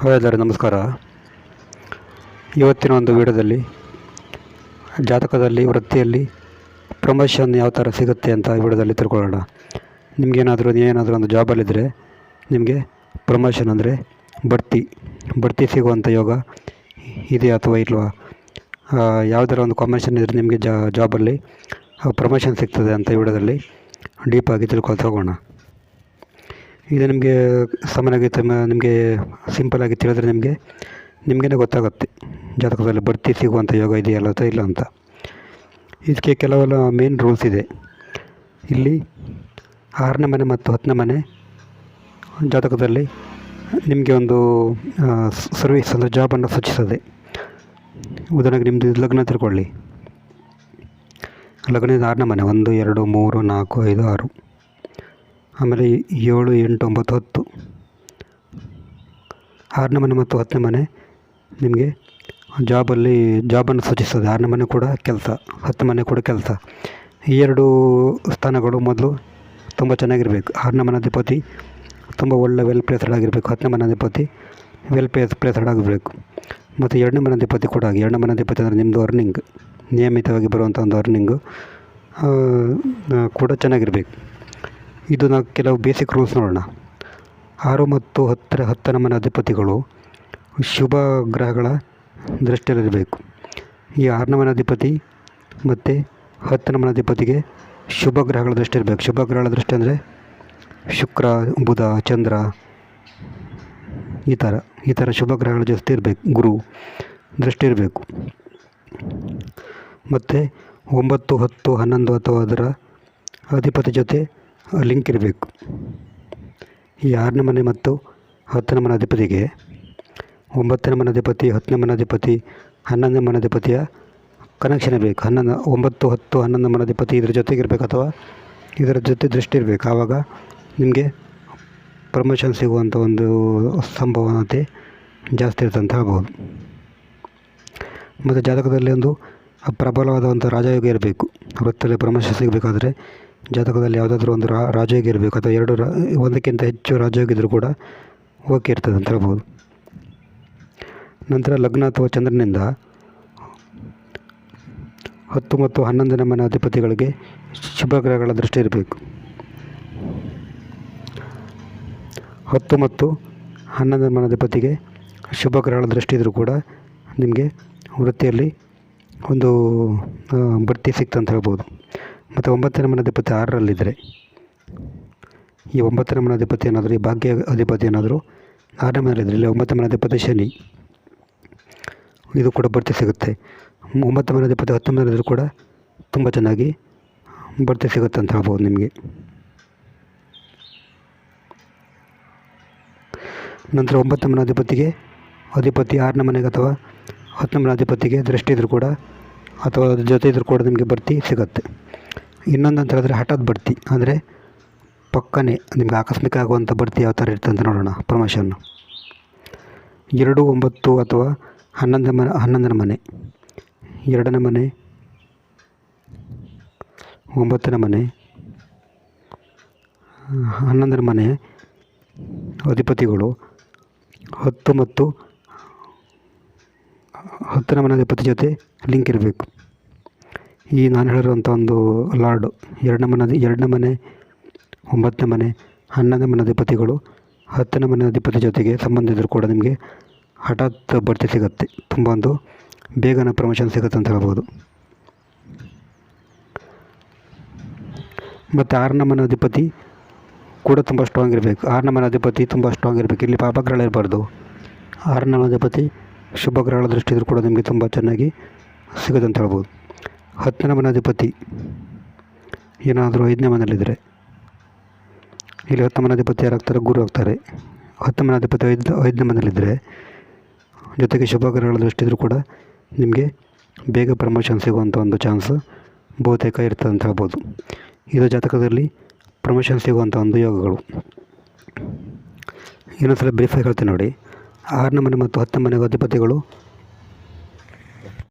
Hi ನಮಸ್ಕಾರ. ಇವತ್ತಿನ ಒಂದು ವಿಡಿಯೋದಲ್ಲಿ ಜಾತಕದಲ್ಲಿ, ವೃತ್ತಿಯಲ್ಲಿ ಪ್ರಮೋಷನ್ ಯಾವ ಥರ ಸಿಗುತ್ತೆ ಅಂತ ವೀಡಿಯೋದಲ್ಲಿ ತಿಳ್ಕೊಳ್ಳೋಣ. ನಿಮಗೇನಾದರೂ ಏನಾದರೂ ಒಂದು ಜಾಬಲ್ಲಿದ್ದರೆ ನಿಮಗೆ ಪ್ರಮೋಷನ್ ಅಂದರೆ ಬಡ್ತಿ. ಬಡ್ತಿ ಸಿಗುವಂಥ ಯೋಗ ಇದೆಯಾ ಅಥವಾ ಇಲ್ವಾ? ಯಾವುದಾರ ಒಂದು ಕಾಂಬಿನೇಷನ್ ಇದ್ದರೆ ನಿಮಗೆ ಜಾಬಲ್ಲಿ ಪ್ರಮೋಷನ್ ಸಿಗ್ತದೆ ಅಂತ ವಿಡಿಯೋದಲ್ಲಿ ಡೀಪಾಗಿ ತಿಳ್ಕೊಳ್ತಾ ಹೋಗೋಣ. ಇದು ನಿಮಗೆ ಸಾಮಾನ್ಯವಾಗಿ ನಿಮಗೆ ಸಿಂಪಲಾಗಿ ತಿಳಿದ್ರೆ ನಿಮಗೆ ನಿಮಗೇ ಗೊತ್ತಾಗುತ್ತೆ ಜಾತಕದಲ್ಲಿ ಬಡ್ತಿ ಸಿಗುವಂಥ ಯೋಗ ಇದೆಯಲ್ಲ ಅಥವಾ ಇಲ್ಲ ಅಂತ. ಇದಕ್ಕೆ ಕೆಲವೆಲ್ಲ ಮೇನ್ ರೂಲ್ಸ್ ಇದೆ. ಇಲ್ಲಿ ಆರನೇ ಮನೆ ಮತ್ತು ಹತ್ತನೇ ಮನೆ ಜಾತಕದಲ್ಲಿ ನಿಮಗೆ ಒಂದು ಸರ್ವಿಸ್ ಅಂದರೆ ಜಾಬನ್ನು ಸೂಚಿಸದೆ ಉದಾಹರಣೆಗೆ ನಿಮ್ಮದು ಲಗ್ನ ತಿಳ್ಕೊಳ್ಳಿ. ಲಗ್ನದ ಆರನೇ ಮನೆ, ಒಂದು, ಎರಡು, ಮೂರು, ನಾಲ್ಕು, ಐದು, ಆರು. ಆಮೇಲೆ ಏಳು, ಎಂಟು, ಒಂಬತ್ತು, ಹತ್ತು. ಆರನೇ ಮನೆ ಮತ್ತು ಹತ್ತನೇ ಮನೆ ನಿಮಗೆ ಜಾಬಲ್ಲಿ, ಜಾಬನ್ನು ಸೂಚಿಸ್ತದೆ. ಆರನೇ ಮನೆ ಕೂಡ ಕೆಲಸ, ಹತ್ತನೇ ಮನೆ ಕೂಡ ಕೆಲಸ. ಈ ಎರಡು ಸ್ಥಾನಗಳು ಮೊದಲು ತುಂಬ ಚೆನ್ನಾಗಿರಬೇಕು. ಆರನೇ ಮನೆ ಅಧಿಪತಿ ತುಂಬ ಒಳ್ಳೆ ವೆಲ್ ಪ್ಲೇಸ್ಡ್ ಆಗಿರಬೇಕು. ಹತ್ತನೇ ಮನೆ ಅಧಿಪತಿ ವೆಲ್ ಪ್ಲೇಸ್ ಪ್ಲೇಸ್ಡ್ ಆಗಿರಬೇಕು ಮತ್ತು ಎರಡನೇ ಮನೆ ಅಧಿಪತಿ ಕೂಡ ಆಗಿ ಎರಡನೇ ಮನೆ ಅಧಿಪತಿ ಅಂದರೆ ನಿಮ್ಮದು ಅರ್ನಿಂಗ್ ನಿಯಮಿತವಾಗಿ ಬರುವಂಥ ಒಂದು ಅರ್ನಿಂಗು ಕೂಡ ಚೆನ್ನಾಗಿರಬೇಕು. ಇದು ನಾವು ಕೆಲವು ಬೇಸಿಕ್ ರೂಲ್ಸ್ ನೋಡೋಣ. ಆರು ಮತ್ತು ಹತ್ತರ ಹತ್ತರ ಮನೆ ಅಧಿಪತಿಗಳು ಶುಭ ಗ್ರಹಗಳ ದೃಷ್ಟಿಯಲ್ಲಿರಬೇಕು. ಈ ಆರನ ಮನೆ ಅಧಿಪತಿ ಮತ್ತು ಹತ್ತನ ಮನೆ ಅಧಿಪತಿಗೆ ಶುಭ ಗ್ರಹಗಳ ದೃಷ್ಟಿ ಇರಬೇಕು ಶುಭ ಗ್ರಹಗಳ ದೃಷ್ಟಿ ಅಂದರೆ ಶುಕ್ರ, ಬುಧ, ಚಂದ್ರ ಈ ಥರ ಈ ಥರ ಶುಭ ಗ್ರಹಗಳ ಜಾಸ್ತಿ ಇರಬೇಕು. ಗುರು ದೃಷ್ಟಿ ಇರಬೇಕು. ಮತ್ತು ಒಂಬತ್ತು, ಹತ್ತು, ಹನ್ನೊಂದು ಅಥವಾ ಅದರ ಅಧಿಪತಿ ಜೊತೆ ಲಿಂಕ್ ಇರಬೇಕು. ಈ ಆರನೇ ಮನೆ ಮತ್ತು ಹತ್ತನೇ ಮನೆ ಅಧಿಪತಿಗೆ ಒಂಬತ್ತನೇ ಮನೆ ಅಧಿಪತಿ, ಹತ್ತನೇ ಮನಾಧಿಪತಿ ಹನ್ನೊಂದನೇ ಮನೆ ಅಧಿಪತಿಯ ಕನೆಕ್ಷನ್ ಇರಬೇಕು. ಹನ್ನೊಂದು, ಒಂಬತ್ತು, ಹತ್ತು, ಹನ್ನೊಂದು ಮನೆ ಇದರ ಜೊತೆಗೆ ಇರಬೇಕು ಅಥವಾ ಇದರ ಜೊತೆ ದೃಷ್ಟಿ ಇರಬೇಕು. ಆವಾಗ ನಿಮಗೆ ಪ್ರಮೋಷನ್ ಸಿಗುವಂಥ ಒಂದು ಸಂಭವನತೆ ಜಾಸ್ತಿ ಇರುತ್ತೆ ಅಂತ ಹೇಳ್ಬೋದು. ಮತ್ತು ಜಾತಕದಲ್ಲಿ ಒಂದು ಪ್ರಬಲವಾದ ಒಂದು ರಾಜಯೋಗ ಇರಬೇಕು. ವೃತ್ತದಲ್ಲಿ ಪ್ರಮೋಷನ್ ಸಿಗಬೇಕಾದ್ರೆ ಜಾತಕದಲ್ಲಿ ಯಾವುದಾದ್ರೂ ಒಂದು ರಾಜಯೋಗ ಇರಬೇಕು ಅಥವಾ ಎರಡು ರಾ, ಒಂದಕ್ಕಿಂತ ಹೆಚ್ಚು ರಾಜಯೋಗ ಇದ್ದರೂ ಕೂಡ ಓಕೆ ಇರ್ತದೆ ಅಂತ ಹೇಳ್ಬೋದು. ನಂತರ ಲಗ್ನ ಅಥವಾ ಚಂದ್ರನಿಂದ ಹತ್ತು ಮತ್ತು ಹನ್ನೊಂದನೇ ಮನೆ ಅಧಿಪತಿಗಳಿಗೆ ಶುಭಗ್ರಹಗಳ ದೃಷ್ಟಿ ಇರಬೇಕು. ಹತ್ತು ಮತ್ತು ಹನ್ನೊಂದನೇ ಮನೆ ಅಧಿಪತಿಗೆ ಶುಭ ಗ್ರಹಗಳ ದೃಷ್ಟಿ ಇದ್ದರೂ ಕೂಡ ನಿಮಗೆ ವೃತ್ತಿಯಲ್ಲಿ ಒಂದು ಬಡ್ತಿ ಸಿಕ್ತಂತ ಹೇಳ್ಬೋದು. ಮತ್ತು ಒಂಬತ್ತನೇ ಮನೆ ಅಧಿಪತಿ ಆರರಲ್ಲಿದ್ದರೆ, ಈ ಒಂಬತ್ತನೇ ಮನೆ ಅಧಿಪತಿ ಏನಾದರೂ, ಈ ಭಾಗ್ಯ ಅಧಿಪತಿ ಏನಾದರೂ ಆರನೇ ಮನೆಯಲ್ಲಿದ್ದರೆ ಇಲ್ಲಿ ಒಂಬತ್ತನೇ ಮನೆ ಅಧಿಪತಿ ಶನಿ, ಇದು ಕೂಡ ಬಡ್ತಿ ಸಿಗುತ್ತೆ. ಒಂಬತ್ತು ಮನೆ ಅಧಿಪತಿ ಹತ್ತು ಮನೆಯಲ್ಲಿದ್ದರೂ ಕೂಡ ತುಂಬ ಚೆನ್ನಾಗಿ ಬಡ್ತಿ ಸಿಗುತ್ತೆ ಅಂತ ಹೇಳ್ಬೋದು ನಿಮಗೆ. ನಂತರ ಒಂಬತ್ತು ಮನೆ ಅಧಿಪತಿಗೆ ಅಧಿಪತಿ ಆರನೇ ಮನೆಗೆ ಅಥವಾ ಹತ್ತನೇ ಮನೆ ಅಧಿಪತಿಗೆ ದೃಷ್ಟಿ ಇದ್ರೂ ಕೂಡ ಅಥವಾ ಜೊತೆ ಇದ್ರೂ ಕೂಡ ನಿಮಗೆ ಬಡ್ತಿ ಸಿಗುತ್ತೆ. ಇನ್ನೊಂದು ಅಂತ ಹೇಳಿದ್ರೆ ಹಠಾತ್ ಬಡ್ತಿ, ಅಂದರೆ ಪಕ್ಕನೆ ನಿಮಗೆ ಆಕಸ್ಮಿಕ ಆಗುವಂಥ ಬಡ್ತಿ ಯಾವ ಥರ ಇರ್ತದೆ ಅಂತ ನೋಡೋಣ ಪ್ರಮೋಷನ್ನು ಎರಡು, ಒಂಬತ್ತು ಅಥವಾ ಹನ್ನೊಂದು ಮನೆ ಹನ್ನೊಂದರ ಮನೆ. ಎರಡನೇ ಮನೆ, ಒಂಬತ್ತನೇ ಮನೆ, ಹನ್ನೊಂದರ ಮನೆ, ಅಧಿಪತಿಗಳು. ಹತ್ತು ಮತ್ತು ಹತ್ತನೇ ಮನೆ ಅಧಿಪತಿ ಜೊತೆ ಲಿಂಕ್ ಇರಬೇಕು. ಈ ನಾನು ಹೇಳಿರುವಂಥ ಒಂದು ಲಾರ್ಡು, ಎರಡನೇ ಮನೆ ಎರಡನೇ ಮನೆ, ಒಂಬತ್ತನೇ ಮನೆ, ಹನ್ನೊಂದನೇ ಮನೆ ಅಧಿಪತಿಗಳು ಹತ್ತನೇ ಮನೆ ಅಧಿಪತಿ ಜೊತೆಗೆ ಸಂಬಂಧ ಇದ್ದರೂ ಕೂಡ ನಿಮಗೆ ಹಠಾತ್ ಬಡ್ತಿ ಸಿಗುತ್ತೆ. ತುಂಬ ಒಂದು ಬೇಗನೆ ಪ್ರಮೋಷನ್ ಸಿಗುತ್ತೆ ಅಂತ ಹೇಳ್ಬೋದು. ಮತ್ತು ಆರನೇ ಮನೆ ಅಧಿಪತಿ ಕೂಡ ತುಂಬ ಸ್ಟ್ರಾಂಗ್ ಇರಬೇಕು. ಆರನೇ ಮನೆ ಅಧಿಪತಿ ತುಂಬ ಸ್ಟ್ರಾಂಗ್ ಇರಬೇಕು. ಇಲ್ಲಿ ಪಾಪಗ್ರಹ ಇರಬಾರ್ದು. ಆರನೇ ಮನೆ ಅಧಿಪತಿ ಶುಭ ಗ್ರಹಗಳ ದೃಷ್ಟಿ ಕೂಡ ನಿಮಗೆ ತುಂಬ ಚೆನ್ನಾಗಿ ಸಿಗುತ್ತೆ ಅಂತ ಹೇಳ್ಬೋದು. ಹತ್ತನೇ ಮನೆ ಅಧಿಪತಿ ಏನಾದರೂ ಐದನೇ ಮನೆಯಲ್ಲಿದ್ದರೆ ಇಲ್ಲಿ ಹತ್ತು ಮನೆ ಅಧಿಪತಿ ಯಾರಾಗ್ತಾರೆ? ಗುರು ಆಗ್ತಾರೆ. ಹತ್ತು ಮನೆ ಅಧಿಪತಿ ಐದು ಐದನೇ ಮನೆಯಲ್ಲಿದ್ದರೆ ಜೊತೆಗೆ ಶುಭ ದೃಷ್ಟಿದ್ರು ಕೂಡ ನಿಮಗೆ ಬೇಗ ಪ್ರಮೋಷನ್ ಸಿಗುವಂಥ ಒಂದು ಚಾನ್ಸ್ ಬಹುತೇಕ ಇರ್ತದೆ ಅಂತ ಹೇಳ್ಬೋದು. ಇದು ಜಾತಕದಲ್ಲಿ ಪ್ರಮೋಷನ್ ಸಿಗುವಂಥ ಒಂದು ಯೋಗಗಳು. ಇನ್ನೊಂದು ಸಲ ಬ್ರೀಫಾಗಿ ಹೇಳ್ತೀನಿ ನೋಡಿ. ಆರನೇ ಮನೆ ಮತ್ತು ಹತ್ತನೇ ಮನೆಗೂ ಅಧಿಪತಿಗಳು